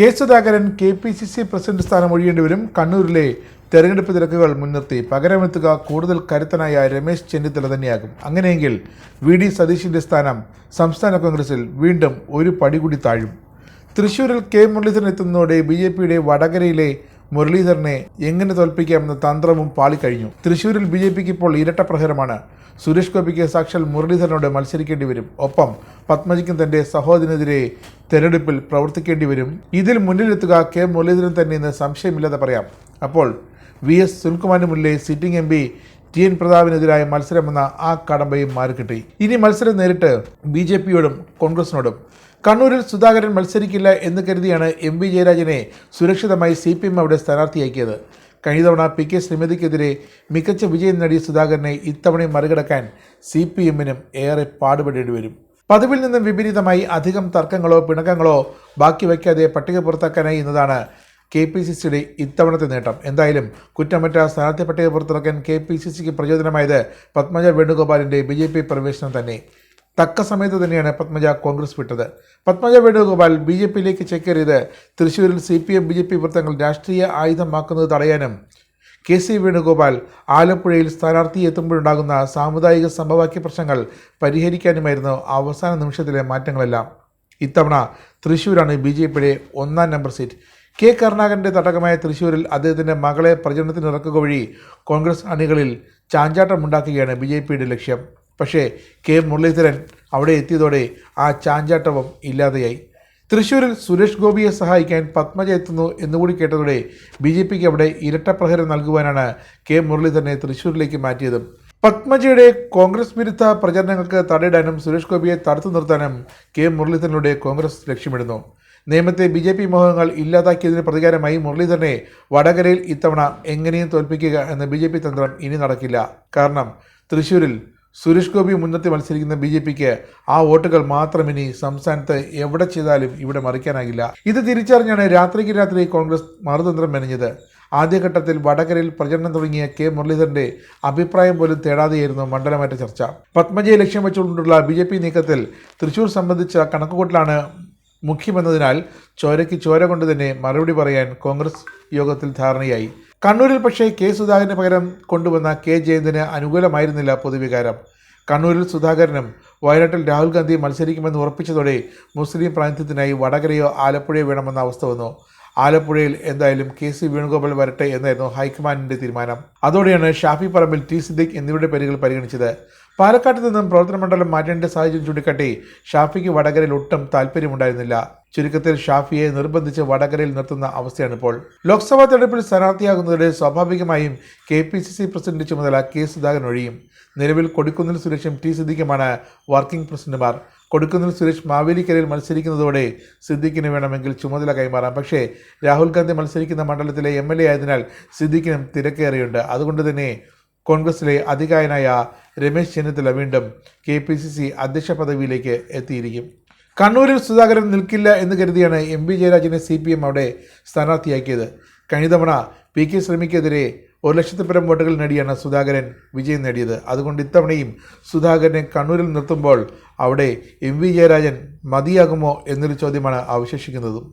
K Sudhakaran K P C C president സ്ഥാനം ഒഴിയേണ്ടി വരും. കണ്ണൂരിലെ തെരഞ്ഞെടുപ്പ് തിരക്കുകൾ മുൻനിർത്തി. പകരമെത്തുക കൂടുതൽ കരുത്തനായ രമേശ് ചെന്നിത്തല തന്നെയാകും. അങ്ങനെയെങ്കിൽ വി ഡി സതീഷിന്റെ സ്ഥാനം സംസ്ഥാന കോൺഗ്രസിൽ വീണ്ടും ഒരു പടി കൂടി താഴും. തൃശൂരിൽ കെ മുരളീധരൻ എത്തുന്നതോടെ ബി ജെ പിയുടെ വടകരയിലെ മുരളീധരനെ എങ്ങനെ തോൽപ്പിക്കാമെന്ന തന്ത്രവും പാളിക്കഴിഞ്ഞു. തൃശൂരിൽ ബി ജെ പിക്ക് ഇപ്പോൾ ഇരട്ട പ്രഹരമാണ്. സുരേഷ് ഗോപിക്ക് സാക്ഷാൽ മുരളീധരനോട് മത്സരിക്കേണ്ടി വരും. ഒപ്പം പത്മജിക്കും തന്റെ സഹോദരനെതിരെ തെരഞ്ഞെടുപ്പിൽ പ്രവർത്തിക്കേണ്ടി വരും. ഇതിൽ മുന്നിലെത്തുക കെ മുരളീധരൻ തന്നെ എന്ന് സംശയമില്ലാതെ പറയാം. അപ്പോൾ വി എസ് സുനിൽകുമാറിന് മുന്നിലെ sitting M P T N പ്രതാപിനെതിരായ മത്സരമെന്ന ആ കടമ്പയും മാറിക്കിട്ടി. ഇനി മത്സരം നേരിട്ട് ബി ജെ പിയോടും കോൺഗ്രസിനോടും. കണ്ണൂരിൽ സുധാകരൻ മത്സരിക്കില്ല എന്ന് കരുതിയാണ് എം വി ജയരാജനെ സുരക്ഷിതമായി സി പി എം അവിടെ സ്ഥാനാർത്ഥിയാക്കിയത്. കഴിഞ്ഞ തവണ പി കെ ശ്രീമതിക്കെതിരെ മികച്ച വിജയം നേടിയ സുധാകരനെ ഇത്തവണയും മറികടക്കാൻ സി പി എമ്മിനും ഏറെ പാടുപെടേണ്ടി വരും. പതിവിൽ നിന്നും വിപരീതമായി അധികം തർക്കങ്ങളോ പിണക്കങ്ങളോ ബാക്കി വയ്ക്കാതെ പട്ടിക പുറത്താക്കാനായി എന്നതാണ് കെ പി സി സിയുടെ ഇത്തവണത്തെ നേട്ടം. എന്തായാലും കുറ്റമറ്റ സ്ഥാനാർത്ഥി പട്ടിക പുറത്തിറക്കാൻ കെ പി സി സിക്ക് പ്രചോദനമായത് പത്മജ വേണുഗോപാലിന്റെ ബി ജെ പി പ്രവേശനം തന്നെ. തക്ക സമയത്ത് തന്നെയാണ് പത്മജ കോൺഗ്രസ് വിട്ടത്. പത്മജ വേണുഗോപാൽ ബി ജെ പിയിലേക്ക് ചേക്കേറിയത് തൃശ്ശൂരിൽ C P M B J P വൃത്തങ്ങൾ രാഷ്ട്രീയ ആയുധമാക്കുന്നത് തടയാനും കെ സി വേണുഗോപാൽ ആലപ്പുഴയിൽ സ്ഥാനാർത്ഥി എത്തുമ്പോഴുണ്ടാകുന്ന സാമുദായിക സമവാക്യ പ്രശ്നങ്ങൾ പരിഹരിക്കാനുമായിരുന്നു അവസാന നിമിഷത്തിലെ മാറ്റങ്ങളെല്ലാം. ഇത്തവണ തൃശ്ശൂരാണ് ബി ജെ പിയുടെ ഒന്നാം നമ്പർ സീറ്റ്. കെ കരുണാകരന്റെ തടകമായ തൃശ്ശൂരിൽ അദ്ദേഹത്തിന്റെ മകളെ പ്രചരണത്തിന് ഇറക്കുക വഴി കോൺഗ്രസ് അണികളിൽ ചാഞ്ചാട്ടമുണ്ടാക്കുകയാണ് ബി ജെ പിയുടെ ലക്ഷ്യം. പക്ഷേ കെ മുരളീധരൻ അവിടെ എത്തിയതോടെ ആ ചാഞ്ചാട്ടവും ഇല്ലാതെയായി. തൃശ്ശൂരിൽ സുരേഷ് ഗോപിയെ സഹായിക്കാൻ പത്മജ എത്തുന്നു എന്നുകൂടി കേട്ടതോടെ ബി ജെ പിക്ക് അവിടെ ഇരട്ടപ്രഹരം നൽകുവാനാണ് കെ മുരളീധരനെ തൃശ്ശൂരിലേക്ക് മാറ്റിയത്. പത്മജയുടെ കോൺഗ്രസ് വിരുദ്ധ പ്രചരണങ്ങൾക്ക് തടയിടാനും സുരേഷ് ഗോപിയെ തടുത്തു നിർത്താനും കെ മുരളീധരനിലൂടെ കോൺഗ്രസ് ലക്ഷ്യമിടുന്നു. നേമത്തെ ബി ജെ പി മോഹങ്ങൾ ഇല്ലാതാക്കിയതിന് പ്രതികാരമായി മുരളീധരനെ വടകരയിൽ ഇത്തവണ എങ്ങനെയും തോൽപ്പിക്കുക എന്ന ബി ജെ പി തന്ത്രം ഇനി നടക്കില്ല. കാരണം തൃശൂരിൽ സുരേഷ് ഗോപി മുന്നത്തി മത്സരിക്കുന്ന ബി ജെ പിക്ക് ആ വോട്ടുകൾ മാത്രം ഇനി സംസ്ഥാനത്ത് എവിടെ ചെയ്താലും ഇവിടെ മറിക്കാനാകില്ല. ഇത് തിരിച്ചറിഞ്ഞാണ് രാത്രിക്ക് രാത്രി കോൺഗ്രസ് മറുതന്ത്രം മെനഞ്ഞത്. ആദ്യഘട്ടത്തിൽ വടകരയിൽ പ്രചരണം തുടങ്ങിയ കെ മുരളീധരന്റെ അഭിപ്രായം പോലും തേടാതെയായിരുന്നു മണ്ഡലമാറ്റ ചർച്ച. പത്മജയെ ലക്ഷ്യം വെച്ചുകൊണ്ടുള്ള ബി നീക്കത്തിൽ തൃശൂർ സംബന്ധിച്ച കണക്കുകൂട്ടലാണ് മുഖ്യമെന്നതിനാൽ ചോരയ്ക്ക് ചോര കൊണ്ട് തന്നെ മറുപടി പറയാൻ കോൺഗ്രസ് യോഗത്തിൽ ധാരണയായി. കണ്ണൂരിൽ പക്ഷേ കെ സുധാകരന് പകരം കൊണ്ടുവന്ന കെ ജയന്തിന് അനുകൂലമായിരുന്നില്ല പൊതുവികാരം. കണ്ണൂരിൽ സുധാകരനും വയനാട്ടിൽ രാഹുൽ ഗാന്ധി മത്സരിക്കുമെന്ന് ഉറപ്പിച്ചതോടെ മുസ്ലിം പ്രാതിനിധ്യത്തിനായി വടകരയോ ആലപ്പുഴയോ വേണമെന്ന അവസ്ഥ വന്നു. ആലപ്പുഴയിൽ എന്തായാലും കെ സി വേണുഗോപാൽ വരട്ടെ എന്നായിരുന്നു ഹൈക്കമാൻഡിന്റെ തീരുമാനം. അതോടെയാണ് ഷാഫി പറമ്പിൽ ടി സിദ്ദിഖ് എന്നിവരുടെ പേരുകൾ പരിഗണിച്ചത്. പാലക്കാട്ട് നിന്നും പ്രവർത്തന മണ്ഡലം മാറ്റേണ്ട സാഹചര്യം ചൂണ്ടിക്കാട്ടി ഷാഫിക്ക് വടകരയിൽ ഒട്ടും താല്പര്യമുണ്ടായിരുന്നില്ല. ചുരുക്കത്തിൽ ഷാഫിയെ നിർബന്ധിച്ച് വടകരയിൽ നിർത്തുന്ന അവസ്ഥയാണിപ്പോൾ. ലോക്സഭാ തെരഞ്ഞെടുപ്പിൽ സ്ഥാനാർത്ഥിയാകുന്നതോടെ സ്വാഭാവികമായും K P C C president ചുമതല കെ സുധാകരൻ ഒഴിയും നിലവിൽ കൊടിക്കുന്നിൽ സുരേഷും ടി സിദ്ദിഖുമാണ് വർക്കിംഗ് പ്രസിഡന്റുമാർ. കൊടുക്കുന്നിൽ സുരേഷ് മാവേലിക്കരയിൽ മത്സരിക്കുന്നതോടെ സിദ്ദിഖിന് വേണമെങ്കിൽ ചുമതല കൈമാറാം. പക്ഷേ രാഹുൽ ഗാന്ധി മത്സരിക്കുന്ന മണ്ഡലത്തിലെ എം എൽ എ ആയതിനാൽ സിദ്ദിഖിനും തിരക്കേറിയുണ്ട്. അതുകൊണ്ട് തന്നെ കോൺഗ്രസിലെ അധികായനായ രമേശ് ചെന്നിത്തല വീണ്ടും കെ പി സി സി അധ്യക്ഷ പദവിയിലേക്ക് എത്തിയിരിക്കും. കണ്ണൂരിൽ സുധാകരൻ നിൽക്കില്ല എന്ന് കരുതിയാണ് എം പി ജയരാജനെ സി പി എം അവിടെ സ്ഥാനാർത്ഥിയാക്കിയത്. കഴിഞ്ഞ തവണ പി കെ ശ്രമിക്കെതിരെ ഒരു ലക്ഷത്തി പരം വോട്ടുകൾ നേടിയാണ് സുധാകരൻ വിജയം നേടിയത്. അതുകൊണ്ട് ഇത്തവണയും സുധാകരനെ കണ്ണൂരിൽ നിർത്തുമ്പോൾ അവിടെ എം വി ജയരാജൻ മതിയാകുമോ എന്നൊരു ചോദ്യമാണ് അവശേഷിക്കുന്നതും.